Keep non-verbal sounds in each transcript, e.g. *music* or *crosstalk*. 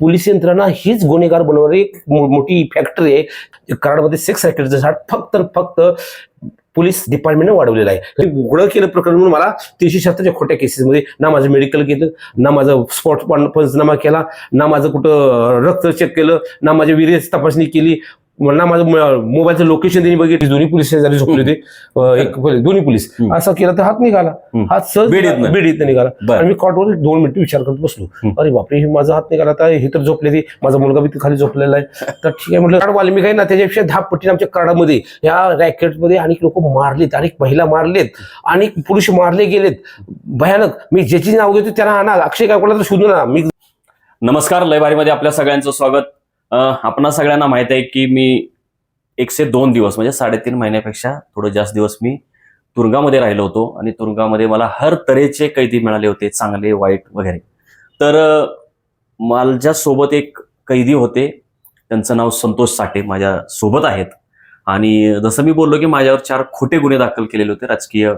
Police यंत्रणा हीच गुन्हेगार बनवणारी एक मोठी फॅक्टरी आहे. कराडमध्ये सेक्स रॅकेटचं झाड फक्त फक्त पोलीस डिपार्टमेंटने वाढवलेलं आहे. हे उघडं केलं प्रकरण म्हणून मला तीनशे शहात्तरच्या खोट्या केसेसमध्ये ना माझं मेडिकल केलं ना माझं स्पॉट पंचनामा केला ना माझं कुठं रक्त चेक केलं ना माझी वीर्य तपासणी केली. ना माझं म- मोबाईलचं लोकेशन त्यांनी बघितलं. दोन्ही पोलीस शेजारी झोपले होते. एक दोन्ही पोलीस. असं केलं तर हात निघाला. हात सहज बीडीतनं. बीडीतनं निघाला. आणि मी कॉटवर दोन मिनिटं विचार करत बसलो. अरे बापरे हे माझा हात निघाला आता हे तर झोपले ते. माझा मुलगा बी खाली झोपलेला आहे. तर ठीक आहे म्हटलं कार्ड वाल्मिक आहे ना त्याच्यापेक्षा दहा पट्टीने आमच्या कार्डामध्ये या रॅकेटमध्ये अनेक लोक मारलेत अनेक महिला मारलेत अनेक पुरुष मारले गेलेत. भयानक. मी ज्याची नाव घेतो त्यांना आणा. अक्षय गायकवाडला तर शोधू ना मी नमस्कार लयबारीमध्ये आपल्या सगळ्यांचं स्वागत. आपणा सगळ्यांना माहीत आहे की मी एकशे दोन दिवस म्हणजे साडेतीन महिन्यापेक्षा थोडं जास्त दिवस मी तुरुंगामध्ये राहिलो होतो आणि तुरुंगामध्ये मला हर तऱ्हेचे कैदी मिळाले होते चांगले वाईट वगैरे. तर माझ्या सोबत एक कैदी होते. त्यांचं नाव संतोष साठे माझ्या सोबत आहेत. आणि जसं मी बोललो की माझ्यावर चार खोटे गुन्हे दाखल केलेले होते राजकीय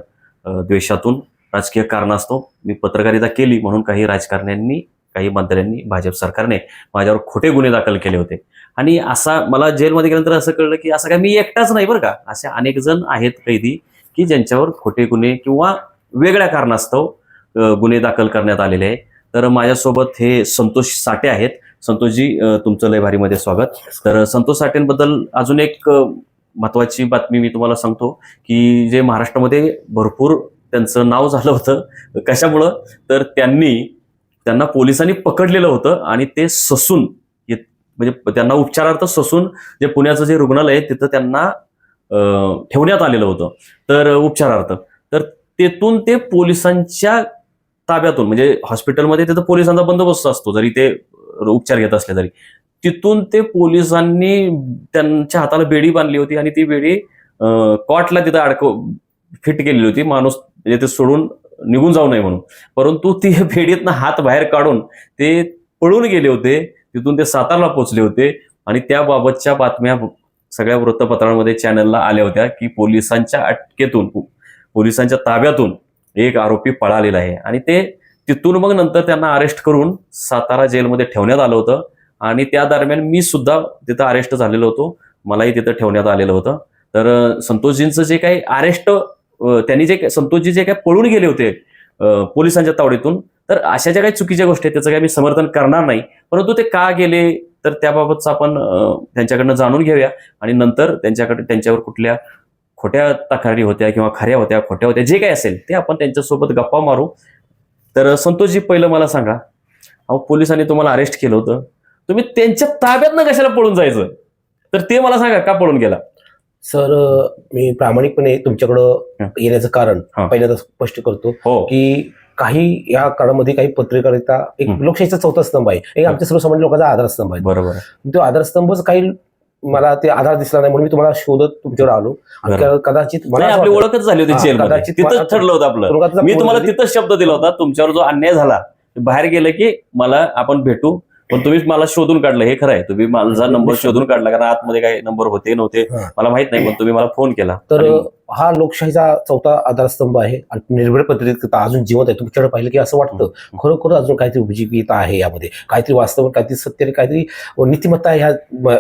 द्वेषातून राजकीय कारणास्तव. मी पत्रकारिता केली म्हणून काही राजकारण्यांनी काही मंत्र्यांनी भाजप सरकारने माझ्यावर खोटे गुन्हे दाखल केले होते. आणि असा मला जेलमध्ये गेल्यानंतर असं कळलं की असं काय मी एकटाच नाही बरं का. असे अनेक जण आहेत कैदी की ज्यांच्यावर खोटे गुन्हे किंवा वेगळ्या कारणास्तव गुन्हे दाखल करण्यात आलेले आहे तर माझ्यासोबत हे संतोष साठे आहेत. संतोषजी तुमचं लय भारीमध्ये स्वागत. तर संतोष साठेंबद्दल अजून एक महत्वाची बातमी मी तुम्हाला सांगतो की जे महाराष्ट्रामध्ये भरपूर त्यांचं नाव झालं होतं कशामुळं? तर त्यांनी त्यांना पोलिसांनी पकडलेलं होतं आणि ते ससून म्हणजे त्यांना उपचारार्थ ससून जे पुण्याचं जे रुग्णालय आहे तिथं त्यांना ठेवण्यात आलेलं होतं. तर उपचारार्थ. तर तेथून ते पोलिसांच्या ताब्यातून म्हणजे हॉस्पिटलमध्ये तिथं पोलिसांचा बंदोबस्त असतो जरी ते उपचार घेत असले तरी. तिथून ते पोलिसांनी त्यांच्या हाताला बेडी बांधली होती आणि ती बेडी कॉटला तिथं अडकव फिट केलेली होती. माणूस म्हणजे ते सोडून निघून जाऊ नये म्हणून. परंतु ती *laughs* फेडीतनं हात बाहेर काढून ते पळून गेले होते. तिथून ते सातारला पोचले होते. आणि त्याबाबतच्या बातम्या सगळ्या वृत्तपत्रांमध्ये चॅनलला आल्या होत्या की पोलिसांच्या अटकेतून पोलिसांच्या ताब्यातून एक आरोपी पळालेला आहे. आणि ते तिथून मग नंतर त्यांना अरेस्ट करून सातारा जेलमध्ये ठेवण्यात आलं होतं. आणि त्या दरम्यान मी सुद्धा तिथं अरेस्ट झालेलो होतो. मलाही तिथं ठेवण्यात आलेलं होतं. तर संतोषजींचं जे काही अरेस्ट त्यांनी जे संतोषजी जे काही पळून गेले होते पोलिसांच्या तावडीतून तर अशा ज्या काही चुकीच्या गोष्टी आहेत त्याचं काही मी समर्थन करणार नाही. परंतु ते का गेले तर त्याबाबतचं आपण त्यांच्याकडनं जाणून घेऊया. आणि नंतर त्यांच्याकडे त्यांच्यावर कुठल्या खोट्या तक्रारी होत्या किंवा खऱ्या होत्या खोट्या होत्या जे काही असेल ते आपण त्यांच्यासोबत गप्पा मारू. तर संतोषजी पहिलं मला सांगा. अहो पोलिसांनी तुम्हाला अरेस्ट केलं होतं. तुम्ही त्यांच्या ताब्यातनं कशाला पळून जायचं? तर ते मला सांगा का पळून गेला? सर मी प्रामाणिकपणे तुमच्याकडं. येण्याचं कारण. पहिल्यांदा स्पष्ट करतो हो. की काही या काळामध्ये काही पत्रकारिता एक. लोकशाहीचा चौथा स्तंभ आहे. एक आमच्या सर्वसामान्य लोकांचा आधारस्तंभ आहे. बरोबर तो आधारस्तंभच काही मला ते आधार दिसला नाही म्हणून मी तुम्हाला शोधत तुमच्यावर आलो. कदाचित मला आपली ओळखच झाली होती कदाचित तिथंच ठरलं होतं आपलं. मी तुम्हाला. तिथंच शब्द दिला होता. तुमच्यावर जो अन्याय झाला बाहेर गेलं की मला आपण भेटू पण तुम्हीच मला शोधून काढलं हे खरं आहे. तुम्ही माझा नंबर शोधून काढला कारण आतमध्ये काही नंबर होते नव्हते. मला माहीत नाही पण तुम्ही मला फोन केला. तर हा लोकशाहीचा चौथा आधारस्तंभ आहे आणि निर्भय पत्रिका अजून जिवंत आहे. तुमच्याकडे पाहिलं की असं वाटतं. खरोखर अजून काहीतरी उपजीविकता आहे यामध्ये. काहीतरी वास्तव काहीतरी सत्य आणि काहीतरी नीतिमत्ता ह्या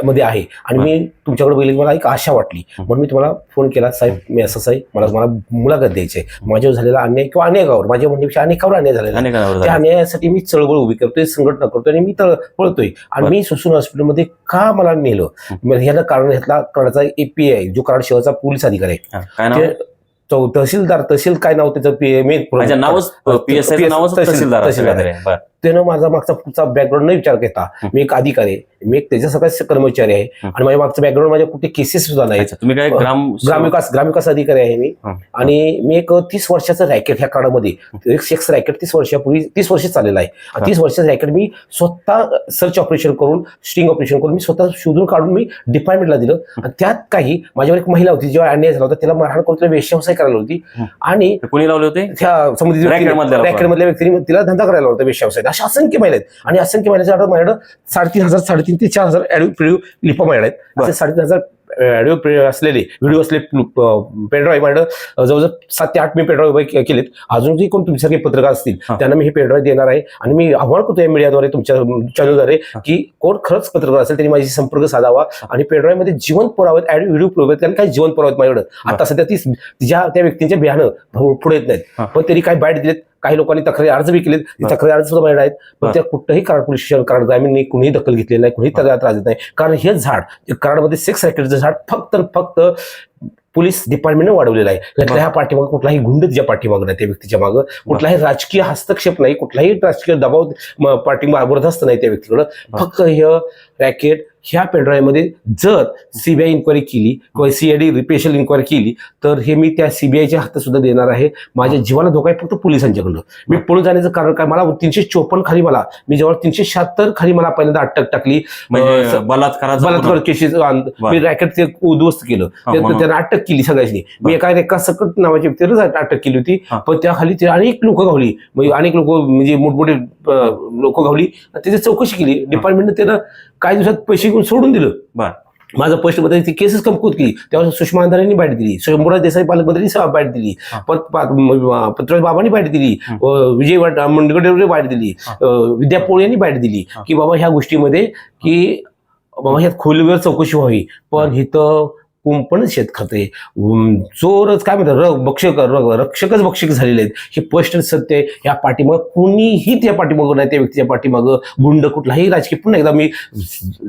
मध्ये आहे. आणि मी तुमच्याकडे बघितलं की मला एक आशा वाटली. म्हणून मी तुम्हाला फोन केला साहेब मी असं साहेब मला मला मुलाखत द्यायची आहे. माझ्यावर झालेला अन्याय किंवा अनेकावर माझ्या म्हणण्यापेक्षा अनेकावर अन्याय झालेला त्या. अन्यायासाठी मी चळवळ उभी करतोय संघटना करतोय आणि मी तळ पळतोय. आणि. मी ससून हॉस्पिटलमध्ये का मला नेलं? ह्याला कारण ह्यातला कराडचा एपीआय जो कराड शहराचा पोलीस अधिकारी आहे. काय नाव? ते चौ- तहसीलदार तहसील काय नाव त्याचं? पी माझ्या नावच पीएसआय PS नावच तहसील- तहसीलदार. तहसीलदार. त्यानं माझा मागचा पुढचा बॅकग्राऊंड न विचार घेता. मी एक अधिकारी आहे. मी एक त्याच्या सगळ्या कर्मचारी आहे. आणि माझ्या मागचा बॅकग्राऊंड माझ्या कुठे केसेस सुद्धा नाही अच्छा, तुम्ही काय ग्राम ग्रामविकास ग्रामविकास अधिकारी आहे मी. आणि मी एक तीस वर्षाचं रॅकेट ह्या काळामध्ये एक सेक्स रॅकेट तीस वर्षापूर्वी तीस वर्ष चाललेलं आहे. आणि तीस वर्षाचं रॅकेट मी स्वतः सर्च ऑपरेशन करून स्टिंग ऑपरेशन करून मी स्वतः शोधून काढून मी डिपार्टमेंटला दिलं. आणि त्यात काही माझ्यावर एक महिला होती जेव्हा अन्याय झाला होता तिला मारहाण करून तिला वेश्यावसाय करायला होती. आणि कोणी लावले होते? त्या समुद्री Racket मधल्या लोकांना. रॅकेट मधल्या व्यक्तीने तिला धंदा करायला होता वेश्यावसाय अशा असंख्य महिला आहेत. आणि असंख्य महिन्याच्या आता माझ्याकडे साडेतीन हजार साडेतीन ते चार हजार ऍडव्ह लिपा महिला आहेत. असे साडेतीन हजार ऑडिओ असलेले व्हिडिओ असले पेनड्राईव्ह माझ्याकडं जवळजवळ सात ते आठ मी पेनड्राईव्ह केलेत. अजून जे कोण तुमच्यासारखे पत्रकार असतील. त्यांना मी हे पेनड्राईव्ह देणार आहे. आणि मी आव्हान करतो या मीडियाद्वारे तुमच्या चॅनलद्वारे. की कोण खरंच पत्रकार असेल त्यांनी माझी संपर्क साधावा. आणि पेनड्राईव्हमध्ये जिवंत पुरावे आहेत व्हिडिओ पुरावे आहेत कारण काही जिवंत पुरावे आहेत माझ्याकडे. आता सध्या ती तिच्या त्या व्यक्तींच्या बियाणं पुढे येत. नाहीत. पण त्यांनी काही बाईट दिलेत काही लोकांनी तक्रारी अर्ज बी केलेत. तक्रारी अर्ज सुद्धा माझ्याकडे आहेत. पण त्या कुठंही कराड पोलीस स्टेशन कराड ग्रामीणनी कुणीही दखल घेतलेली नाही कुणीही त्याला त्रास देत नाही. कारण हे झाड कराडमध्ये सेक्स रॅकेटचं झाड फक्त फक्त पोलीस डिपार्टमेंटने वाढवलेलं आहे. ह्या पाठीमागं कुठलाही गुंड तिच्या पाठीमागं नाही त्या व्यक्तीच्या मागं कुठलाही राजकीय हस्तक्षेप नाही कुठलाही राजकीय दबाव पाठिंबा बरदास्त नाही त्या व्यक्तीकडं. फक्त हे रॅकेट ह्या पेनड्राईव्हमध्ये जर सीबीआय इन्क्वायरी केली किंवा सीआयडी स्पेशल इन्क्वायरी केली तर हे मी त्या सीबीआयच्या हातात सुद्धा देणार आहे. माझ्या जीवाला धोका आहे फक्त पोलिसांच्याकडनं. मी पळून जाण्याचं कारण काय? मला तीनशे चोपन्न खाली मला मी जेव्हा तीनशे शहात्तर खाली मला पहिल्यांदा अटक टाकली. म्हणजे बलात्कार. केसेस. मी रॅकेट ते उद्ध्वस्त केलं. त्यांना अटक केली सगळ्यांनी. मी. एका रेखा सकट नावाच्या व्यक्तीला अटक केली होती. पण त्या खाली ते अनेक लोक गावली. म्हणजे अनेक लोक म्हणजे मोठमोठे लोक गावली. त्याची चौकशी केली. डिपार्टमेंटने त्यानं काही दिवसात पैसे घेऊन सोडून दिलं. बरं. माझं पोस्टमध्ये ती केसेस कमकुत केली तेव्हा सुषमा अंधारेंनी बाईट दिली. शंभूराज देसाई पालकमंत्र्यांनी बाईट दिली. पत्रराज बाबांनी बाईट दिली. विजय मुंडगडेंनी बाईट दिली. विद्या पोळ यांनी बाईट दिली. की बाबा ह्या गोष्टीमध्ये की बाबा ह्यात खोलीवर चौकशी व्हावी. पण इथं कुंपणच शेत खाते उम, चोरच काय म्हणतात र भक्षक रक्षकच भक्षक झालेले आहेत. हे स्पष्ट सत्य आहे. या पाठीमागं कुणीही त्या पाठीमागं नाही त्या व्यक्तीच्या पाठीमागं गुंड कुठलाही राजकीय पुन्हा एकदा मी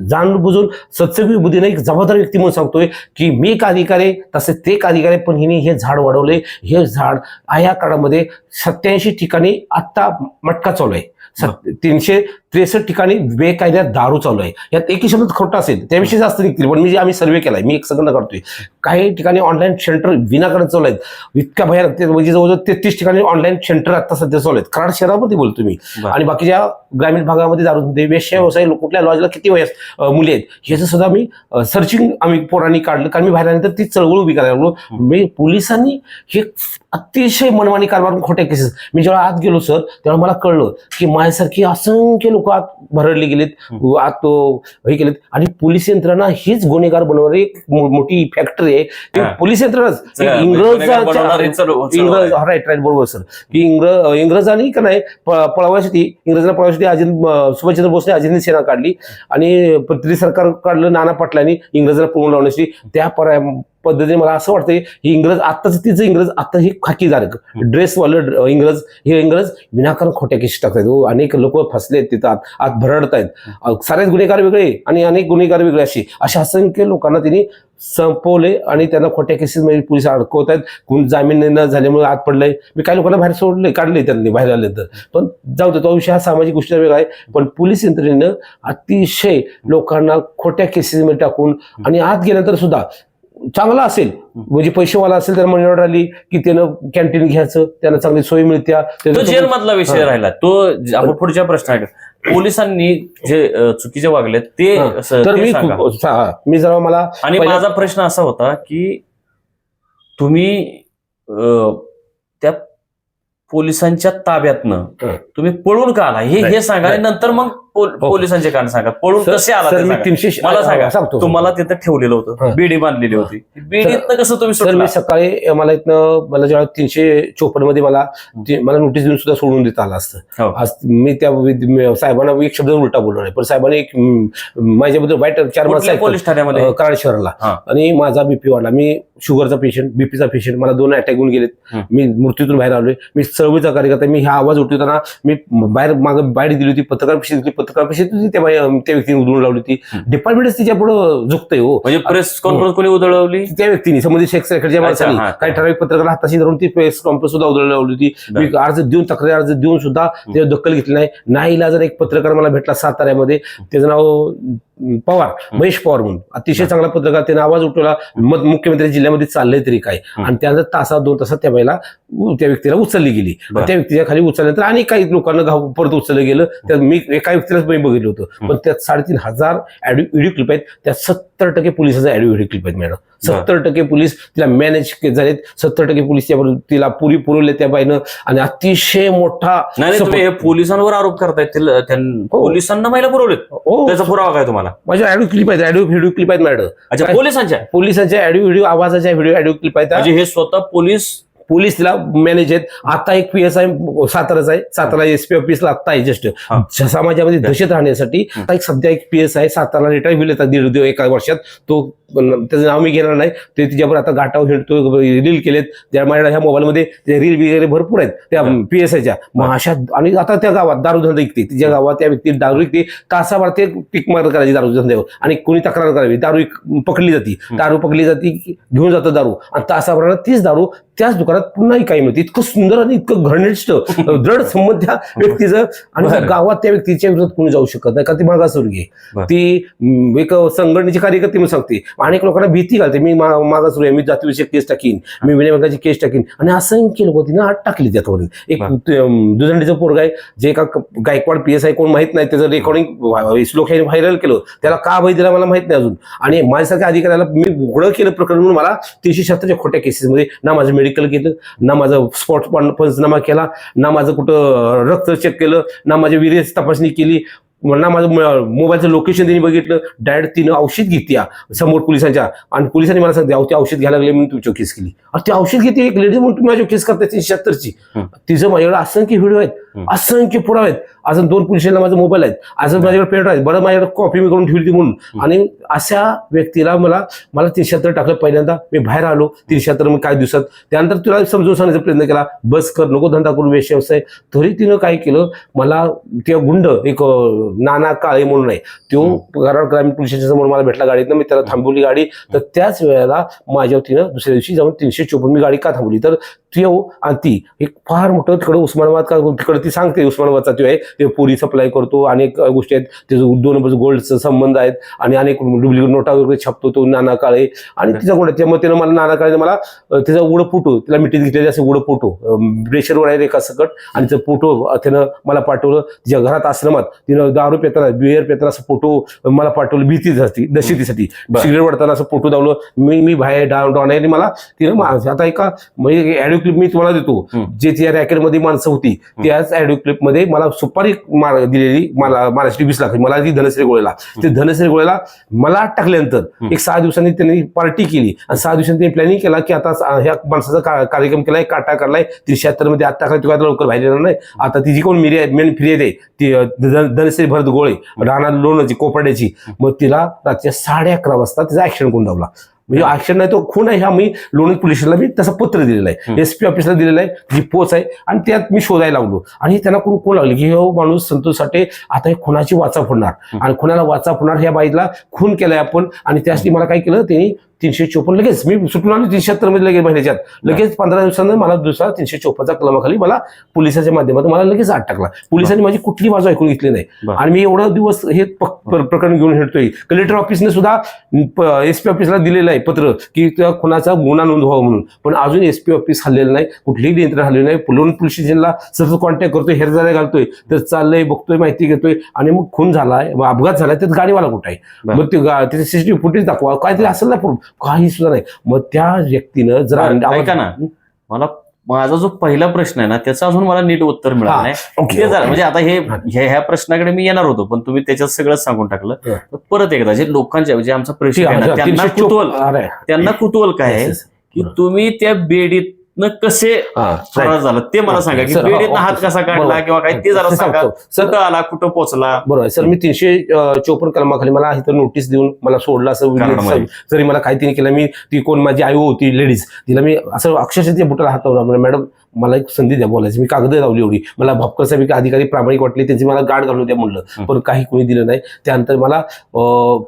जाणून बुजून सत्सवी बुद्धीने एक जबाबदार व्यक्ती म्हणून सांगतोय की मी एक अधिकारी आहे तसे ते एक अधिकारी आहे, पण हिने हे झाड वाढवले हे झाड या काळामध्ये सत्याऐंशी ठिकाणी आत्ता मटका चालू आहे. तीनशे त्रेसष्ट ठिकाणी बेकायद्यात दारू चालू आहे. यात एकही शब्द खोटा असेल त्याविषयी जास्त निघतील. पण मी जे आम्ही सर्वे केलाय मी एक संगणक करतोय. काही ठिकाणी ऑनलाईन सेंटर विनाकारण चालू आहेत. इतक्या भयानक म्हणजे जवळजवळ तेहतीस ठिकाणी ऑनलाईन सेंटर आता सध्या चालू आहेत. कराड शहरामध्ये बोलतो मी. आणि बाकीच्या ग्रामीण भागामध्ये दारू वेश्या व्यवसाय कुठल्या लॉजला किती वयस मुली आहेत ह्याचं सुद्धा मी सर्चिंग आम्ही पोरांनी काढलं. कारण मी बाहेर आल्यानंतर ती चळवळ उभी करायला लागलो. मी पोलिसांनी हे अतिशय मनमानी कारभार खोट्या केसेस मी जेव्हा आत गेलो सर तेव्हा मला कळलं की माझ्यासारखी असंख्य लोक आत भरडले गेलेत आत तो हे केलेत. आणि पोलीस यंत्रणा हीच गुन्हेगार बनवणारी एक मोठी फॅक्टरी आहे. पोलीस यंत्रणाच आहे. इंग्रज राईट राईट बरोबर सर की इंग्रज इंग्रजांनी का नाही प- पळवायसाठी इंग्रजांना पळवायसाठी अजिंद सुभाषचंद्र बोसने अजिंद सेना काढली. आणि सरकार काढलं नाना पाटलांनी इंग्रजांना पळवून लावण्याची. त्या पर्याय पद्धतीने मला असं वाटतंय ही इंग्रज आत्ताच तिचं इंग्रज आता ही खाकीदार ड्रेसवालं इंग्रज हे इंग्रज विनाकारण खोट्या केस टाकतात हो अनेक लोक फसलेत तिथं आत आत भरडत आहेत सारेच गुन्हेगार वेगळे आणि अनेक गुन्हेगार वेगळे असे. अशा असंख्य लोकांना त्यांनी संपवले आणि त्यांना खोट्या केसेस मध्ये पोलीस अडकवत आहेत कोण जामीन न झाल्यामुळे आत पडलंय. मी काही लोकांना बाहेर सोडले काढले त्यांनी बाहेर आले तर. पण जाऊ दे तो विषय हा सामाजिक गोष्टी वेगळा आहे. पण पोलीस यंत्रणेनं अतिशय लोकांना खोट्या केसेसमध्ये टाकून आणि आत गेल्यानंतर सुद्धा चांगला असेल म्हणजे पैसेवाला असेल तर ऑर्डर आली की त्यानं कॅन्टीन घ्यायचं त्यांना चांगली सोय मिळत्या तो त्याचं- जेल मधला विषय. राहिला तो आपण पुढच्या प्रश्न पोलिसांनी जे चुकीचे वागले ते तर मी मी जरा मला आणि माझा प्रश्न असा होता की तुम्ही त्या पोलिसांच्या ताब्यातनं. तुम्ही पळून का आला हे हे सांगा. नंतर मग. पोलिसांचे कारण सांगा. पळून कसे आला ते सांगा. तीनशे मला सांगा. सांगतो तुम्हाला तिथं ठेवलेलं होतं. हं. बीडी बांधलेली होती. बीडीतनं कसं तुम्ही सर सुटला? मी सकाळी मला इथनं मला जेव्हा तीनशे चोपन्नमध्ये मला ते- मला नोटीस देऊन सुद्धा सोडून देता आलं असतं. हो. आज मी त्या विद- मी साहेबांना एक शब्द उलटा बोललो नाही. पण साहेबांनी एक म, माझ्याबद्दल वाईट चार माणसं कुठल्या पोलीस ठाण्यामध्ये? कराड शहराला. हा. आणि माझा बीपी वाढला. मी शुगरचा पेशंट बीपीचा पेशंट मला दोन अटॅक येऊन गेलेत. हं. मी मृत्यूतून बाहेर आलोय. मी चळवळीचा कार्यकर्ता मी हा आवाज उठवताना मी बाहेर मागे बाहेर दिली होती. पत्रकार परिषद दिली पत्रकार परिषद होती त्या त्या व्यक्तीने उधळून लावली होती. डिपार्टमेंटच तिच्या पुढे झुकतंय हो. म्हणजे प्रेस कॉन्फरन्स कोणी उधळवली? त्या व्यक्तीने संबंधित शेख रेकॉर्डच्या माणसाने. काही ठराविक पत्रकार हाताशी धरून ती प्रेस कॉन्फरन्स सुद्धा उधळली लावली होती. मी अर्ज देऊन तक्रारी अर्ज देऊन सुद्धा त्याची दखल घेतली नाही. नाही इलाजाने एक पत्रकार मला भेटला साताऱ्यामध्ये त्याचं नाव पवार महेश पवार म्हणून. अतिशय चांगला पत्रकार त्याने आवाज उठवला. मत मुख्यमंत्री जिल्ह्यामध्ये चाललंय तरी काय. आणि त्यानंतर तासात दोन तासात त्या उ- त्या व्यक्तीला उचलली गेली. त्या व्यक्तीच्या खाली उचलल्यानंतर आणि काही लोकांना घाव परत उचललं गेलं. त्यात मी एका व्यक्तीलाच मी बघितलं होतं. पण त्यात साडेतीन हजार व्हिडिओ क्लिप आहेत. त्यात सत्तर टक्के पोलिसाचा व्हिडिओ क्लिप आहेत मॅडम. सत्तर टक्के पोलीस तिला मॅनेज झालेत. सत्तर टक्के पोलीस तिला पुरी पुरवले त्या बाईनं. आणि अतिशय मोठा नाही हे पोलिसांवर आरोप करतायत त्यां- पोलिसांना महिला पुरवलेत. हो. त्याचा पुरावा काय तुम्हाला? माझ्या ऑडिओ क्लिप आहेत ऑडिओ व्हिडिओ क्लिप आहेत मॅडम? पोलिसांच्या? पोलिसांच्या ऑडिओ व्हिडिओ आवाजाच्या व्हिडिओ ऑडिओ क्लिप आहेत म्हणजे हे स्वतः पोलीस? पोलीस तिला मॅनेज आहेत. आता एक पी एस आय साताराचा आहे. सातारा एस पी ऑफिसला आता आहे जस्ट हा. समाजामध्ये दहशत राहण्यासाठी आता एक सध्या एक P S I Satara retire होईल आता दीड एका वर्षात. तो त्याचं नाव मी घेणार नाही. ते तिच्यावर आता गाठावर हिंडतो रील केलेत. त्या माझ्या ह्या मोबाईलमध्ये ते रील वगैरे भरपूर आहेत. त्या. पी एस आयच्या मग अशा आणि आता त्या गावात दारू धंदा विकते. तिच्या गावात त्या व्यक्ती दारू विकते. तासाभर ते टिक मार करायची दारू धंद्यावर. आणि कोणी तक्रार करावी. दारू पकडली जाते. दारू पकडली जाते की घेऊन जातं दारू. आणि तासाभराला तीच दारू त्याच दुकानात पुन्हा काही मिळते. इतकं सुंदर आणि इतकं घनिष्ठ *laughs* दृढ संबंध त्या व्यक्तीचं. आणि. गावात त्या व्यक्तीच्या विरोधात कोणी जाऊ शकत नाही. का ती मागासवर्गीय. ती एक संघटनेची कार्यकर्ते म्हणून सांगते. अनेक लोकांना भीती घालते. मी मा- मागासवर्गीय मी जातीविषयक केस टाकीन. मी विनयभंगाची केस टाकीन. आणि असंख्य लोक तिनं आत टाकली त्याच्यावर एक दुधंडीचं पोरग आहे जे एका क- गायकवाड पी एस आय कोण माहीत नाही. त्याचं रेकॉर्डिंग श्लोक व्हायरल केलं. त्याला का भय दिला मला माहीत नाही अजून. आणि माझ्यासारख्या अधिकाऱ्याला मी उघडं केलं प्रकरण म्हणून मला तीनशे शहात्तरच्या खोट्या केसेसमध्ये ना माझं मेडिकल केलं ना माझं स्पॉट पंचनामा केला ना माझं कुठं रक्त चेक केलं ना माझ्या विरेस तपासणी केली. ना माझं मोबाईलचं लोकेशन त्यांनी बघितलं डायरेक्ट तिनं औषध घेते या समोर पोलिसांच्या आणि पोलिसांनी मला सांगते "अहो, ते औषध घ्यायला लागले म्हणून तुमची केस केली ते औषध घेते एक लेडी म्हणून तुम्ही माझ्यावर केस करताय तीनशे शहात्तरची. तिचं माझ्याकडे असंख्य व्हिडिओ आहेत. असंख्य पुरावे आहेत. अजून दोन पोलिसांना माझा मोबाईल आहेत. अजून माझ्याकडे पेट आहेत. बरं माझ्याकडे कॉपी मी करून ठेवली म्हणून. आणि अशा व्यक्तीला मला मला तीनशे शहात्तर टाकलं. पहिल्यांदा मी बाहेर आलो. तीनशे शहात्तर मी काही दिवसात. त्यानंतर तुला समजून सांगण्याचा प्रयत्न केला बस कर नको धंदा करून वेश व्यवसाय. तरी तिनं काय केलं मला ते गुंड एक नाना काळे म्हणून आहे. तो कराड ग्रामीण पोलिसांच्या समोर मला भेटला गाडीतनं. मी त्याला थांबवली गाडी. तर त्याच वेळेला माझ्यावर तिनं दुसऱ्या दिवशी जाऊन तीनशे चोपन्न मी गाडी का थांबवली? तर त्यो आणि ती एक फार मोठं तिकडे उस्मानाबाद का तिकडे ती सांगते उस्मानाबादचा तो आहे ते पुरी सप्लाय करतो अनेक गोष्टी आहेत. त्याचं दोन गोल्डचं संबंध आहेत आणि अनेक डुप्लिकेट नोटा वगैरे छापतो तो नाना काळे. आणि तिचा गुण त्यामुळे त्यानं मला नाना काळे मला अं, त्याचा उडं फोटो तिला मिठीत घेतलेले असे उडं फोटो प्रेशरवर आहे एका सकट आणि त्याचा फोटो त्यानं मला पाठवलं. तिच्या घरात आश्रमात तिनं दारू पेताना बिअर पेताना असं फोटो मला पाठवलं भीतीसाठी दहशतीसाठी बरं. सिगरेट वाढताना असं फोटो दावलं. मी मी बाहेर डाऊन डाऊन आहे मला तिनं आता एका म्हणजे ऑडिओ क्लिप मी तुम्हाला देतो. जे त्या रॅकेटमध्ये माणसं होती त्याच ऑडिओ क्लिपमध्ये मला सुपारी मार दिलेली मला महाराष्ट्र वीस लाख मला ती धनश्री गोळेला. ते धनश्री गोळेला मला टाकल्यानंतर. एक सहा दिवसांनी त्यांनी पार्टी केली. आणि सहा दिवसांनी त्यांनी प्लॅनिंग केला की आता ह्या माणसाचा कार्यक्रम केलाय काटा काढलाय तीनशे मध्ये आत टाकलाय तुला लवकर बाहेर येणार नाही. आता ती जी कोण मिरी मेन फिर्याद आहे ती धनश्री भरत गोळे राहणार लोणाची कोपर्ड्याची मग तिला रात्री साडे अकरा वाजता तिचा ऍक्शन कोण दावला म्हणजे ऍक्शन नाही तो खून आहे हा मी लोणंद पोलिसला मी तसं पत्र दिलेलं आहे. एसपी ऑफिसला दिलेलं आहे जी पोच आहे आणि त्यात मी शोधायला लागलो. आणि त्यांना कोण कोण लागले की हो माणूस संतोष साठे आता हे खुनाची वाचा फोडणार. आणि खुनाला वाचा फोडणार ह्या बाईला खून केलाय आपण. आणि त्यासाठी मला काय केलं त्यांनी तीनशे चोपन्न. लगेच मी सुटून आलो तीनशे मध्ये लगेच महिन्याच्यात लगेच पंधरा दिवसांना मला दुसरा तीनशे चोपन्नचा कलमाखाली मला पोलिसाच्या माध्यमातून मला लगेच आत टाकला. पोलिसांनी माझी कुठली बाजू ऐकून घेतली नाही. आणि मी एवढा दिवस हे प्रकरण घेऊन हिंडतोय. कलेक्टर ऑफिसने सुद्धा एसपी ऑफिसला दिलेलं आहे पत्र की त्या खुनाचा गुन्हा नोंदवावा म्हणून. पण अजून एसपी ऑफिस हल्लेलं नाही कुठलीही नियंत्रण हल्लेलं नाही. पुलोन पोलीस स्टेशनला सतत कॉन्टॅक्ट करतोय हेरजाऱ्या घालतोय. तर चाललंय बघतोय माहिती घेतोय. आणि मग खून झालाय मग अपघात झालाय त्यात गाडीवाला कुठं आहे. मग ते सीसीटीव्ही फुटेज दाखवा. काहीतरी असेल ना. काही सुद्धा नाही मग त्या व्यक्तीनं जर ऐका ना. मला माझा जो पहिला प्रश्न आहे ना त्याचं अजून मला नीट उत्तर मिळालं नाही. म्हणजे आता हे हा. ह्या प्रश्नाकडे मी येणार होतो पण तुम्ही त्याच्यात सगळं सांगून टाकलं. तर परत एकदा जे लोकांच्या म्हणजे आमचा ठीक प्रेक्षक आहे आहे, ना त्यांना कुतूहल त्यांना कुतूहल काय. की तुम्ही त्या बेडीतनं कसे फरार. झाला ते मला सांगा की बेडीतनं हात. कसा काढला. किंवा काय ते जरा ते सांगा कुठं आला कुठं पोहोचला बरोबर. सर मी तीनशे चोपन्न कलमाखाली मला इथं नोटीस देऊन मला सोडलं असं. जरी मला काही तिने केलं मी ती कोण माझी आई होती लेडीज तिला मी असं अक्षरशः त्या बुटाला हात लावला म्हणजे मॅडम मला एक संधी द्या बोलायची मी कागद लावली एवढी मला भापकर साहेब अधिकारी प्रामाणिक वाटले त्यांची मला गाड घालून द्या म्हणलं. पण काही कोणी दिलं नाही त्यानंतर मला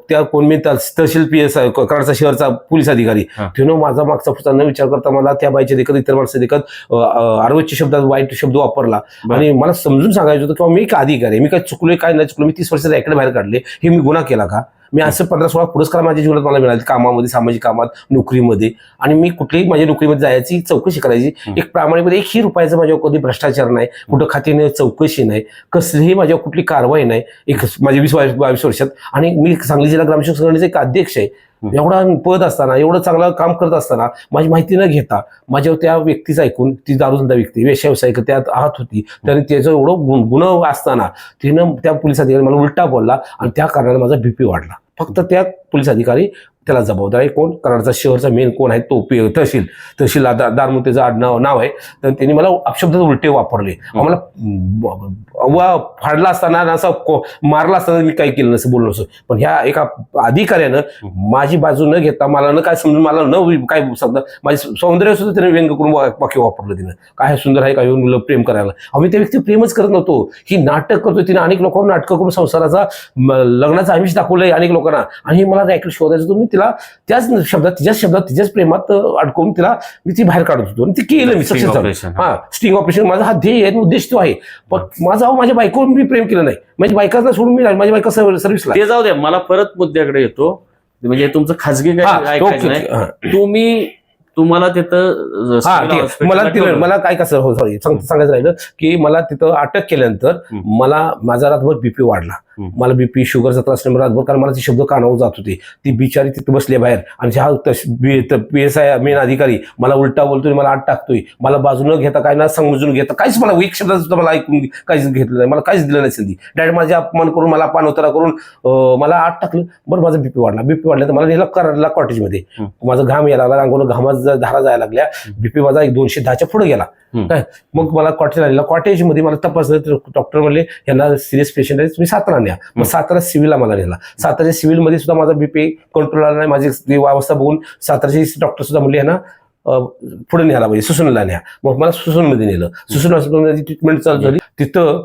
त्या कोण मी तहस- तहसील पी एस कराडचा शहरचा पोलीस अधिकारी. तिनं माझा मागचा पुढचा न विचार करता मला त्या बाईच्या देखत इतर माणसं आरोग्य शब्दात वाईट शब्द वापरला. आणि मला समजून सांगायचं होतं किंवा मी का अधिकारी आहे मी काय चुकलोय काय नाही चुकलो मी तीस वर्षाचा रॅकेट बाहेर काढले हे मी गुन्हा केला का? मी असं पंधरा सोळा पुरस्कार माझ्या जीवनात मला मिळाले कामामध्ये सामाजिक कामात नोकरीमध्ये. आणि मी कुठल्याही माझ्या नोकरीमध्ये जायची चौकशी करायची. एक प्रामाणिकपणे एकही रुपयाचा माझ्यावर कधी भ्रष्टाचार नाही कुठं खाते नाही चौकशी नाही कसलीही माझ्यावर कुठली कारवाई नाही. एक माझ्या वीस बावीस वर्षात. आणि मी सांगली जिल्हा ग्रामसेवक संघटनेचा एक अध्यक्ष आहे. एवढा पद असताना एवढं चांगलं काम करत असताना माझी माहिती न घेता माझ्यावर त्या व्यक्तीचं ऐकून ती दारूधंदा व्यक्ती वेश्या व्यावसायिक त्यात आहात होती. त्याने त्याचं एवढं गुण गुण असताना तिनं त्या पोलीस अधिकारी मला उलटा बोलला आणि त्या कारणाने माझा बीपी वाढला. फक्त त्या पोलीस अधिकारी त्याला जबाबदार आहे कोण? कराडचा शहरचा मेन कोण आहे? तो पी- तहसील. तहसील दार दारमुतेचं आडनाव नाव आहे. तर त्यांनी मला अपशब्द उलटे वापरले. आम्हाला वा फाडला असताना असं मारला असताना मी काही केलं नसं बोललो नसं पण ह्या एका अधिकाऱ्यानं माझी बाजू न घेता मला न काय समजून मला न काय शब्द माझे सौंदर्य सुद्धा त्याने व्यंग करून वाक्य वापरलं तिनं. काय सुंदर आहे काय मुलं प्रेम करायला. आम्ही त्या व्यक्ती प्रेमच करत नव्हतो. ही नाटक करतो तिने अनेक लोकांना नाटकं करून संसाराचा लग्नाचं आमिष दाखवलंय अनेक लोकांना. आणि हे मला रॅकेट शोधायचं होतं. मी तिला त्याच शब्दात तिच्याच शब्दात तिच्याच प्रेमात अडकवून तिला मी ती बाहेर काढत होतो. आणि ते केलं मी सक्सेस झालो. हा स्टिंग ऑपरेशन माझा हा ध्येय आहे उद्देश तो आहे. पण माझा अहो माझ्या बायकोवर मी प्रेम केलं नाही. माझ्या बायकांना सोडून मी माझ्या बायका सर्व्हिसला ते जाऊ द्या मला परत मुद्द्याकडे येतो. म्हणजे तुमचं खाजगी तुम्ही तुम्हाला तिथं हा मला ठेवलं. मला काय कसं हो सॉरी सांगायचं राहिलं की मला तिथं अटक केल्यानंतर. मला माझा रातभर बीपी वाढला. मला बीपी शुगरचा त्रास नाही. रातभर कारण मला ते शब्द कानावर जात होते. ती बिचारी तिथे बसली बाहेर आणि हा पी एस आय मेन अधिकारी मला उलटा बोलतोय मला आत टाकतोय. मला बाजू न घेता काय ना समजून घेता काहीच मला एक शब्द सुद्धा मला ऐकून काहीच घेतलं नाही. मला काहीच दिलं नाही संधी डायरेक्ट माझे अपमान करून मला पान उतारा करून मला आत टाकलं. बरं माझा बीपी वाढला. बीपी वाढला तर मला नेलं कराडला कॉटेजमध्ये. माझा घाम यायला लागला. अंगावर घामात ज- धारा जायला लागल्या. बीपी माझा एक दोनशे दहाच्या पुढे गेला. काय? मग मला कॉटेज आलेला कॉटेजमध्ये मला तपासलं. तर डॉक्टर म्हणले यांना सिरियस पेशंट आहे तुम्ही सातारा न्या. मग सातारा सिव्हिलला मला नेला. साताराच्या सिव्हिलमध्ये सुद्धा माझा बीपी कंट्रोल आला नाही. माझी अवस्था बघून साताराचे डॉक्टर सुद्धा म्हणले अं, पुढे न्यायला पाहिजे. सुसूनला न्या. मग मला सुसूनमध्ये नेलं. सुसून हॉस्पिटलमध्ये ट्रीटमेंट चालू झाली. तिथं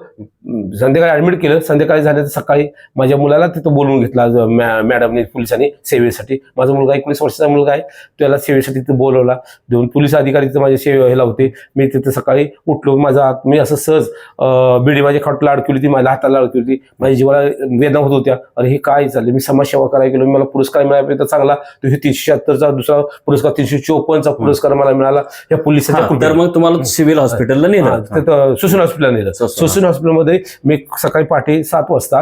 संध्याकाळी ऍडमिट केलं. संध्याकाळी झालं तर सकाळी माझ्या मुलाला तिथं बोलवून घेतला. मॅ- मॅडमने पोलिसांनी सेवेसाठी. माझा मुलगा एकोणीस वर्षाचा मुलगा आहे. त्याला सेवेसाठी तिथं बोलवला. दोन पोलीस अधिकारी तिथं माझ्या सेवे ह्याला होते. मी तिथं सकाळी उठलो. माझा हात मी असं सहज बिडी माझ्या खाटला अडकली होती. माझ्या हाताला अडकली होती. माझ्या जीवाला वेदना होत होत्या. अरे हे काय चाललं मी समाजसेवा करायला गेलो. मला पुरस्कार मिळाला चांगला. तो हे तीनशे शहात्तरचा दुसरा पुरस्कार तीनशे चोपन्नचा पुरस्कार मला मिळाला. या पोलिसाच्या मग तुम्हाला सिव्हिल हॉस्पिटलला नेलं. तिथं सुसून हॉस्पिटल नेलं. सुसून. हॉस्पिटलमध्ये मी सकाळी पहाटे सात वाजता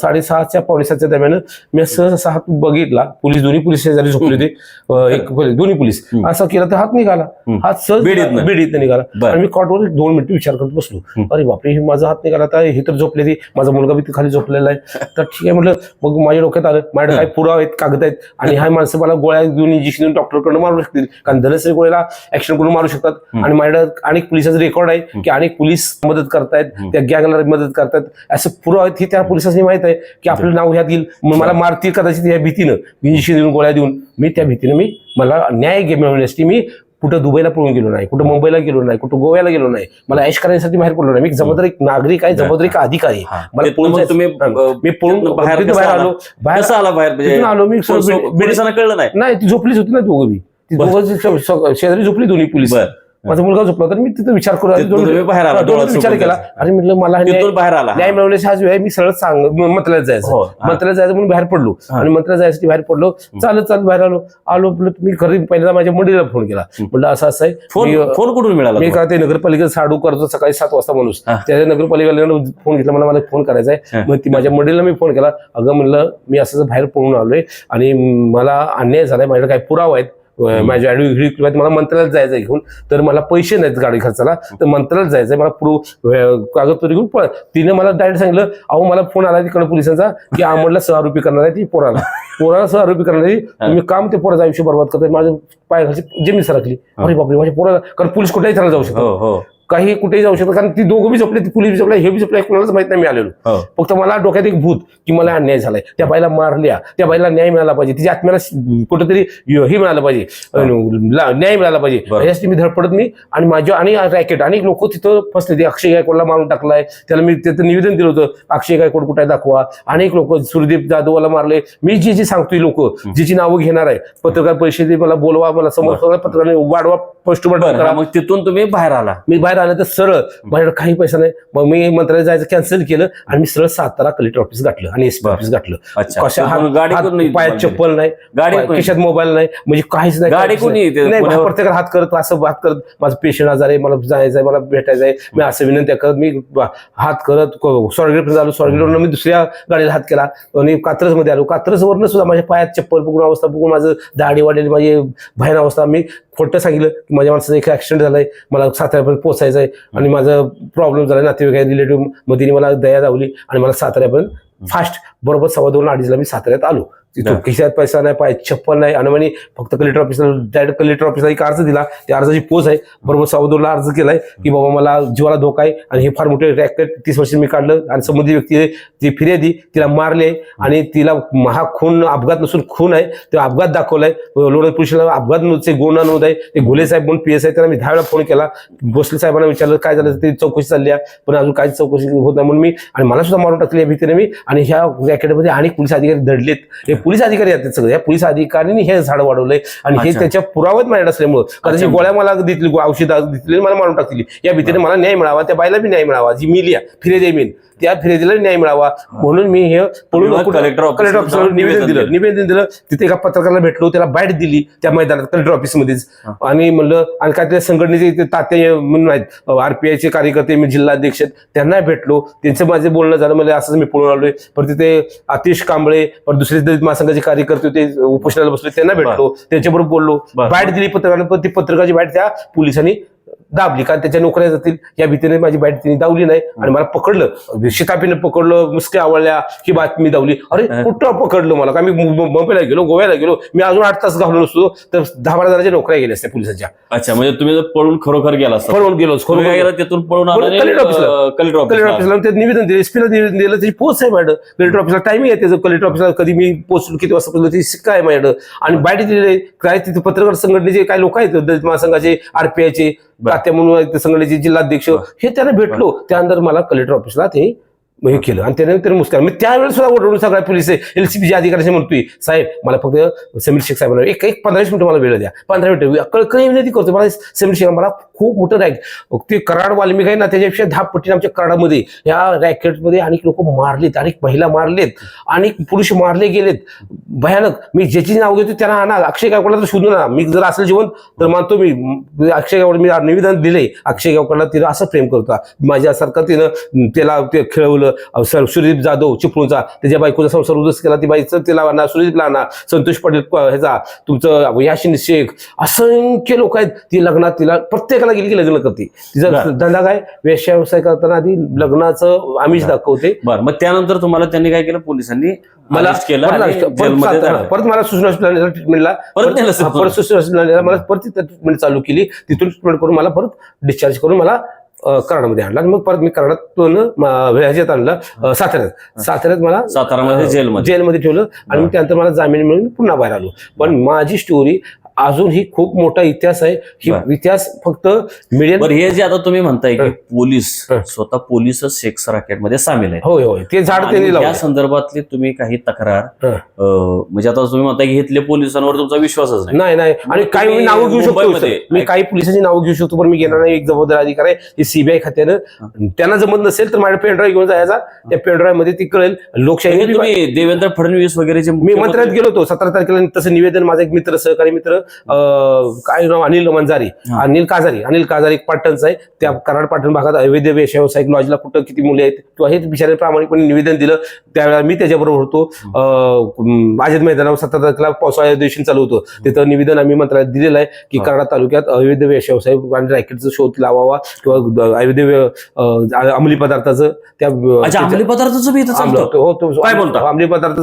साडेसहाच्या पावणे सातच्या दरम्यान मी सहज असा हात बघितला. पोलीस दोन्ही पोलीस शेजारी झोपले होते. एक दोन्ही पोलीस. असं केलं तर हात निघाला. हात सहज. बिडीत निघाला. आणि मी कॉटवर दोन मिनिटं विचार करत बसलो. अरे बापरे हे माझा हात निघाला तर हे तर झोपले ते. माझा मुलगा बी खाली झोपलेला आहे. तर ठीक आहे म्हटलं मग माझ्या डोक्यात आलं माझ्याकडे काय पुरावा आहेत कागद आहेत. आणि हा माणसं मला गोळ्या देऊन इंजेक्शन देऊन डॉक्टरकडे मारू शकतील. कारण धनसरी गोळ्याला ऍक्शन करून मारू शकतात. आणि माझ्याकडे अनेक पोलिसांचं रेकॉर्ड आहे की अनेक पोलीस मदत करतायत. त्या गँगला मदत करतायत. असं पुरावा आहेत हे त्या पोलिसांनी माहीत आहे की आपलं नाव ह्यात येईल. मला मारतील कदाचित या भीतीनं. इंजेक्शन देऊन गोळ्या देऊन. मी त्या भीतीनं मी मला न्याय मिळवण्यासाठी मी कुठं दुबईला पळून गेलो नाही कुठं मुंबईला गेलो नाही कुठं गोव्याला गेलो नाही. मला ऐश करण्यासाठी बाहेर पडलो नाही. मी जबाबदार एक नागरिक आहे जबाबदार अधिकारी. मला पळून तुम्ही मी पळून बाहेर बाहेर आला? बाहेर आला बाहेर? म्हणजे आलो मी कळलं नाही? नाही ती झोपलीच होती ना दोघं श- शेजारी झोपली दोन्ही पोलीस. माझा मुलगा झोपला होता मी तिथं विचार करू तिथून तुम्ही बाहेर आला, विचार केला. अरे म्हटलं मला बाहेर आला. न्याय मिळवण्याची वेळ आहे, मी सरळ सांग म- मंत्रालयात हो, जायचं. हा. मंत्रालयात जायचं म्हणून बाहेर पडलो. आणि मंत्रालयात जायसाठी बाहेर पडलो. चालत चालत बाहेर आलो. आलो मी घरी पहिल्यांदा माझ्या मुलीला फोन केला. म्हटलं असं असं आहे. फोन कुठून मिळाला मी? का ते नगरपालिकेत साडू करतो सकाळी सात वाजता माणूस. त्या नगरपालिकेला फोन घेतला मला मला फोन करायचा आहे. मग ती माझ्या मुलीला मी फोन केला. अगं म्हणलं मी असं बाहेर पळून आलोय आणि मला अन्याय झालाय माझ्याकडे काही पुरावा आहेत. माझ्या ऍडव्होकेट मला मंत्रालयात जायचं घेऊन तर मला पैसे नाहीत गाडी खर्चाला. तर मंत्रालयात जायचंय मला प्रूफ कागदपत्र घेऊन पळ. तिने मला डायरेक्ट सांगितलं अहो मला फोन आला तिकडे पोलिसांचा की *laughs* आम्हाला सहा रुपये करणार आहे ती पोराला. पोराला सहा रुपये करणार आहे तुम्ही काम ते पोराचं आयुष्य बरबाद करताय माझ्या पायाखालची जमीन सरकली. अरे बापरे माझ्या पोराला कारण पोलीस कुठेही त्याला जाऊ शकतो हो. काही कुठेही जाऊ शकतो कारण ती दोघं बी झोपले ती पोलीस बी झोपल्या हे बी झोपल्या कोणालाच माहीत नाही मी आलेलो हो. फक्त मला डोक्यात एक भूत की मला अन्याय झालाय. त्या बाईला मारल्या त्या बाईला न्याय मिळाला पाहिजे. तिच्या आत्म्याला कुठेतरी हे मिळालं पाहिजे. ला- न्याय मिळाला पाहिजे. बरोबर. यासाठी मी धडपडत मी आणि माझ्या आणि रॅकेट अनेक लोक तिथं फसले. ते अक्षय गायकवाडला मारून टाकलाय. त्याला मी त्याचं निवेदन दिलं होतं अक्षय गायकवाड कुठे दाखवा. अनेक लोक सुरदीप जाधवला मारले. मी जी जी सांगतोय लोक जिची नावं घेणार आहे पत्रकार परिषदेत मला बोलवा मला समोर सगळ्या पत्रकारांनी वाढवा पोस्ट हा, करा. मग तिथून तुम्ही बाहेर आला. मी बाहेर बाहेर आलं तर सरळ. माझ्याकडे काही पैसा नाही. मग मी मंत्रालयात जायचं कॅन्सल केलं आणि मी सरळ सातारा कलेक्टर ऑफिस गाठलं आणि एसपी. ऑफिस गाठलं. कशा पायात बांधलेली? चप्पल नाही? खिशात मोबाईल नाही म्हणजे काहीच नाही प्रत्येकाला हात करत असं हात करत माझं पेशंट आजार आहे मला जायचं आहे मला भेटायचं आहे. मी असं विनंत्या करत मी हात करत स्वारगेट आलो. स्वारगेटवरून मी दुसऱ्या गाडीला हात केला. आणि कात्रजमध्ये आलो. कात्रज वरनं सुद्धा माझ्या पायात चप्पल बघून अवस्था बघून माझं दाढी वाढलेली माझी भयान अवस्था. मी खोटं सांगितलं की माझ्या माणसाचा एक ॲक्सिडेंट झालाय मला साताऱ्यापर्यंत पोहोचायचं आहे आणि माझा प्रॉब्लेम झाला नातेवाईक आहे रिलेटिव्ह मग मला दया दावली आणि मला साताऱ्यापर्यंत फास्ट बरोबर सव्वा दोन अडीचला मी साताऱ्यात आलो. तिथून बरं. खिशात पैसा नाही पाय चप्पल नाही. आणि म्हणे फक्त कलेक्टर ऑफिसला डायरेक्ट कलेक्टर ऑफिसला एक अर्ज दिला. त्या अर्जाची पोच आहे. बरोबर सव्वा दोनला अर्ज केलाय की बाबा मला जीवाला धोका आहे आणि हे फार मोठे रॅकेट तीस वर्ष मी काढलं आणि संबंधित व्यक्ती ती फिर्यादी तिला मारले आणि तिला हा खून अपघात नसून खून आहे तो अपघात दाखवलाय. लोणंद पोलिसाला अपघात नोंदचे गुन्हा नोंद आहे. ते घोले साहेब म्हणून पी एस आय त्यांना मी दहा वेळा फोन केला. भोसले साहेबांना विचारलं काय झालं? ते चौकशी चालली आहे? पण अजून काहीच चौकशी होत नाही. म्हणून मी आणि मला सुद्धा मारून टाकली या भीतीने मी. आणि ह्या रॅकेटमध्ये अनेक पोलीस अधिकारी दडलेत. हे पोलीस अधिकारी आहेत सगळे. या पोलीस अधिकाऱ्यांनी हे झाड वाढवलंय आणि हे. त्याच्या पुरावत माझ्याकडे असल्यामुळं. कदाचित. गोळ्या मला दिली औषधं दिली मला मारून टाकली या भीतीने मला न्याय मिळावा त्या बाईला बी न्याय मिळावा. जी मिली फिर्यादी मीन त्या फिर्यादीला न्याय मिळावा. म्हणून मी हे पळून कलेक्टर कलेक्टर ऑफिसला जाऊन निवेदन दिलं. निवेदन दिलं. तिथे एका पत्रकाराला भेटलो. त्याला बाईट दिली त्या मैदानात कलेक्टर ऑफिसमध्येच. आणि म्हणलं आणि काय त्या संघटनेचे तात्या म्हणून आहेत. आरपीआयचे कार्यकर्ते मी जिल्हाध्यक्ष त्यांना भेटलो. त्यांचं माझे बोलणं झालं. म्हणजे असंच मी पळून आलोय. पण तिथे आतिश कांबळे पण दुसरे दलित महासंघाचे कार्यकर्ते होते उपोषणाला बसले. त्यांना भेटलो. त्यांच्याबरोबर बोललो. बाईट दिली पत्रकाराला पण ती पत्रकाराची बाईट त्या पोलिसांनी दाबली कारण त्याच्या नोकऱ्या जातील. या भीतीने माझी बाईट तिने दावली नाही. आणि मला पकडलं. शितापीने पकडलं मुसक्या आवडल्या ही बातमी दावली. अरे. कुठं पकडलं मला? का मी मुंबईला गेलो गोव्याला गेलो. मी अजून आठ तास घालून असतो. तर दहा बारा जणांच्या नोकऱ्या गेल्या असत्या पोलिसांच्या. अच्छा म्हणजे तुम्ही जर पळून खरोखर गेला पळून गेलो तिथून पळून कलेक्टर ऑफिसला. कलेक्टर कलेक्टर ऑफिसला ते निवेदन दिलं एसपीला निवेदन दिलं त्याची पोस्ट आहे मॅडम. कलेक्टर ऑफिसला टायमिंग आहे त्याचं कलेक्टर ऑफिसला कधी मी पोहोचलो किती वाजता पोहोचलो ती शिक्का आहे मॅडम. आणि दिलेले काय तिथे पत्रकार संघटनेचे काय लोक आहेत? महासंघाचे आरपीआयचे. तात्या म्हणून संघटनेचे जिल्हाध्यक्ष हे. त्याने भेटलो. त्यानंतर मला कलेक्टर ऑफिसला ते हे केलं. आणि त्यानंतर मुस्कार मी त्यावेळेस सुद्धा ओरडून सगळ्या पोलीस एलसीबीचे अधिकाऱ्याचे म्हणतोय साहेब मला फक्त समीर शेख साहेबांना एक एक पंधरा वीस मिनिटं मला वेळ द्या. पंधरा मिनिटं. कळकळी विनंती करतो मला समीर शेख मला खूप मोठं रॅक ते कराड वाल्मिक आहे ना त्याच्यापेक्षा दहा पट्टीने आमच्या कराडामध्ये या रॅकेटमध्ये अनेक लोक मारलेत अनेक महिला मारलेत अनेक पुरुष मारले गेलेत. भयानक. मी ज्याची नाव घेतो त्यांना आणा. अक्षय गावकडला तर शोधू ना. मी जर असेल जीवन तर मानतो मी. म, अक्षय गावकडे मी निवेदन दिले अक्षय गावकडला तिला असं प्रेम करतो. माझ्यासारखं तिनं त्याला ते खेळवलं सर सुरदीप जाधव चिपळूणचा त्याच्या बायकोचा संसार उद्ध्वस्त केला ती बाईचं तिला आणा सुरदीपला आणा संतोष पाटील ह्याचा तुमचं याशिन शेख असंख्य लोक आहेत ती लग्नात तिला प्रत्येकाला गेली की लग्न करते. तिचा. धंदा काय? व्यवसाय करताना आधी लग्नाचं आमिष दाखवते. बरं मग त्यानंतर तुम्हाला त्यांनी काय केलं? पोलिसांनी मला केलं परत मला सुचना ट्रीटमेंटला परत सुचना मला परत ट्रीटमेंट चालू केली तिथून ट्रीटमेंट करून मला परत डिस्चार्ज करून मला कराडमध्ये आणला आणि मग परत मी कराडातून ह्याच्यात आणलं. साताऱ्यात. साताऱ्यात मला सातारामध्ये जेलमध्ये. जेलमध्ये ठेवलं आणि मग त्यानंतर मला जामीन मिळून पुन्हा बाहेर आलो. पण माझी स्टोरी अजून ही खूप मोठा इतिहास आहे. ही. इतिहास फक्त मीडियम बरं हे जे आता तुम्ही म्हणताय की हं. पोलीस हं. स्वतः पोलीसच सेक्स रॅकेटमध्ये सामील आहेत. होय होय. ते झाड त्यांनी या संदर्भातली तुम्ही काही तक्रार हं. म्हणजे आता तुम्ही म्हणताय की इथल्या पोलिसांवर तुमचा विश्वासच नाही. नाही आणि काही मी नावं घेऊ शकतो. मी काही पोलिसांची नावं घेऊ शकतो पण मी घेणार नाही. एक जबाबदार अधिकार आहे. हे सीबीआय खात्यानं. त्यांना जमत नसेल तर माझ्या पेनड्राईव्ह घेऊन जायचा. त्या पेनड्राईव्हमध्ये ती कळेल. लोकशाही म्हणजे देवेंद्र फडणवीस वगैरेचे मी मंत्र्यात गेलो होतो. सतरा तारखेला तसं निवेदन माझा एक मित्र सहकारी मित्र काय नाव? अनिल मंजारी हा. अनिल काजारी. अनिल काजारी एक पाटणचा आहे. त्या कराड पाटण भागात अवैध व्यवसाय व्यावसायिक लॉजला कुठं किती मुले आहेत किंवा हे बिचारे प्रामाणिकपणे निवेदन दिलं त्यावेळेला मी त्याच्याबरोबर होतो. आझाद मैदानावर सतरा तारखेला पावसाळ्या दिवशी चालू होतं. तिथं निवेदन आम्ही मंत्रालयात दिलेलं आहे की हा. कराड तालुक्यात अवैध व्यवसाय आणि रॅकेटचा शोध लावावा किंवा अवैध अंमली पदार्थाचं त्या अच्छा अंमली पदार्थाचं हो, काय बोलता? अंमली पदार्थ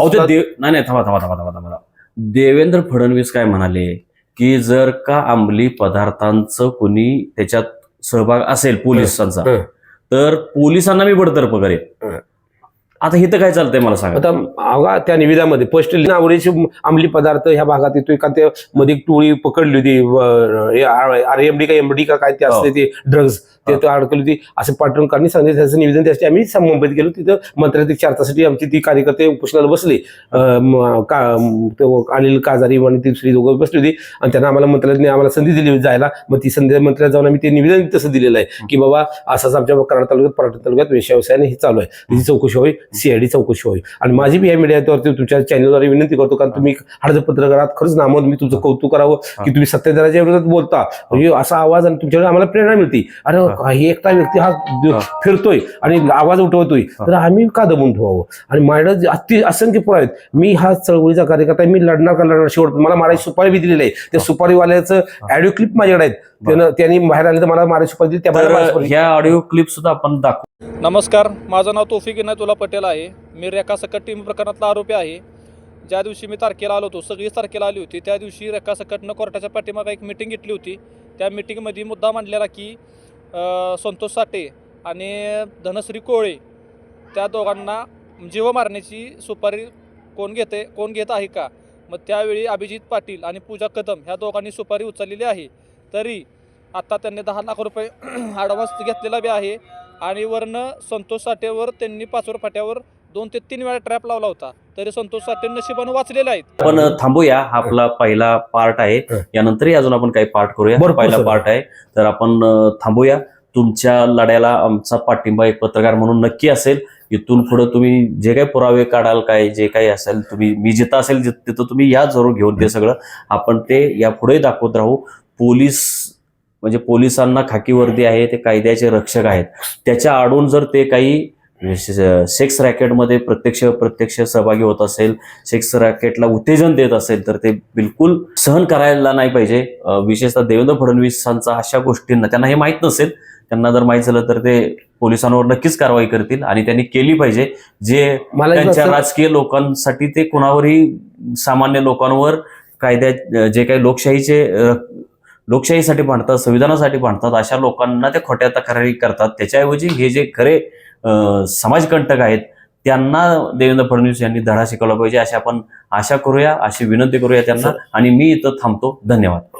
नाही थांबा थांबा थांबा थांबा थांबा. देवेंद्र फडणवीस काय म्हणाले? की जर का अंमली पदार्थांचं कोणी त्याच्यात सहभाग असेल पोलिसांचा. तर पोलिसांना मी बडतर्फ करेन आता इथं काय चालतंय मला सांगा. आता अवघा त्या निविदामध्ये स्पष्ट आवडीचे अंमली पदार्थ ह्या भागात येतोय का ते मध्ये टोळी पकडली होती आर एम डी का एम डी का काय ते असते ते ड्रग्ज ते तो अडकली होती असं पाठवून काढणी सांगितलं त्याचं निवेदन त्यासाठी आम्ही मुंबईत गेलो. तिथं मंत्र्यात चार तासासाठी आमची ती कार्यकर्ते उपोषणाला बसले. का अनिल काजारी आणि ती दुसरी दोघं बसली होती. आणि त्यांना आम्हाला मंत्र्यांनी आम्हाला संधी दिली जायला. मग ती संधी मंत्र्यात जाऊन आम्ही ते निवेदन तसं दिलेलं आहे की बाबा असंच आमच्या कराड तालुक्यात पर्यटन तालुक्यात व्यवसायाने हे चालू आहे. त्याची चौकशी व्हावी. सीआयडी चौकशी व्हावी. आणि माझी बी या मीडियावरती तुमच्या चॅनलद्वारे विनंती करतो कारण तुम्ही हळद पत्रकारात खरंच नामोद मी तुमचं कौतुक करावं की तुम्ही सत्तेदाराच्या विरोधात बोलता. म्हणजे असा आवाज आणि तुमच्याकडे आम्हाला प्रेरणा मिळते. अरे हे. एकटा व्यक्ती हा. फिरतोय आणि आवाज उठवतोय. तर आम्ही का दबून ठेवावं? आणि माझ्याकडे अति असंख्य पुरा आहेत मी हा चळवळीचा कार्यकर्ता मी लढणार का लढणार शेवट मला मारायची सुपारी बी दिलेली आहे. त्या सुपारीवाल्याचं ऑडिओ क्लिप माझ्याकडे आहेत. त्यानं त्यांनी बाहेर आले तर मला मारायची सुपारी दिली त्या ह्या ऑडिओ क्लिप सुद्धा आपण दाखवू. नमस्कार माझं नाव तोफिक इनायतुल्ला पटेल आहे. मी रेखा सकट टीम प्रकरणातला आरोपी आहे. ज्या दिवशी मी तारखेला आलो होतो सगळीच तारखेला आली होती त्या दिवशी रेखा सकटनं कोर्टाच्या पाठीमागे एक मिटिंग घेतली होती. त्या मिटिंगमध्ये मुद्दा मांडलेला की संतोष साठे आणि धनश्री कोळे त्या दोघांना जीव मारण्याची सुपारी कोण घेते कोण घेत आहे का? मग त्यावेळी अभिजित पाटील आणि पूजा कदम ह्या दोघांनी सुपारी उचललेली आहे. तरी आता त्यांनी दहा लाख रुपये *clears throat* ॲडव्हान्स घेतलेला बी आहे. आणि वरनं संतोष साठेवर त्यांनी पाचवर फाट्यावर दोन ते तीन वेळा ट्रॅप लावला होता. तरी संतोष साठे नशिबानं वाचलेले आहेत. आपण थांबूया. हा आपला पहिला पार्ट आहे. यानंतरही अजून आपण काही पार्ट करूया. पहिला. पार्ट आहे. तर आपण थांबूया. तुमच्या लढ्याला आमचा पाठिंबा एक पत्रकार म्हणून नक्की असेल. इथून पुढे तुम्ही जे काही पुरावे काढाल काय जे काही असेल तुम्ही मी जिथं असेल जिथं तिथं तुम्ही या जरूर घेऊन ते सगळं आपण ते यापुढे दाखवत राहू. पोलीस म्हणजे पोलिसांना खाकी वर्दी आहे ते कायद्याचे रक्षक आहेत. त्याच्या आडून जर ते काही सेक्स रॅकेटमध्ये प्रत्यक्ष प्रत्यक्ष सहभागी होत असेल सेक्स रॅकेटला उत्तेजन देत असेल तर ते बिलकुल सहन करायला नाही पाहिजे. विशेषतः देवेंद्र फडणवीसांचा अशा गोष्टींना त्यांना हे माहीत नसेल. त्यांना जर माहीत झालं तर ते पोलिसांवर नक्कीच कारवाई करतील आणि त्यांनी केली पाहिजे. जे त्यांच्या राजकीय लोकांसाठी ते कुणावरही सामान्य लोकांवर कायद्या जे काही लोकशाहीचे लोकशाहीसाठी भांडतात संविधानासाठी भांडतात अशा लोकांना ते खोट्या तक्रारी करतात. त्याच्याऐवजी हे जे खरे समाजकंटक आहेत त्यांना देवेंद्र फडणवीस यांनी धडा शिकवला पाहिजे अशी आपण आशा करूया अशी विनंती करूया त्यांना. आणि मी इथं थांबतो. धन्यवाद.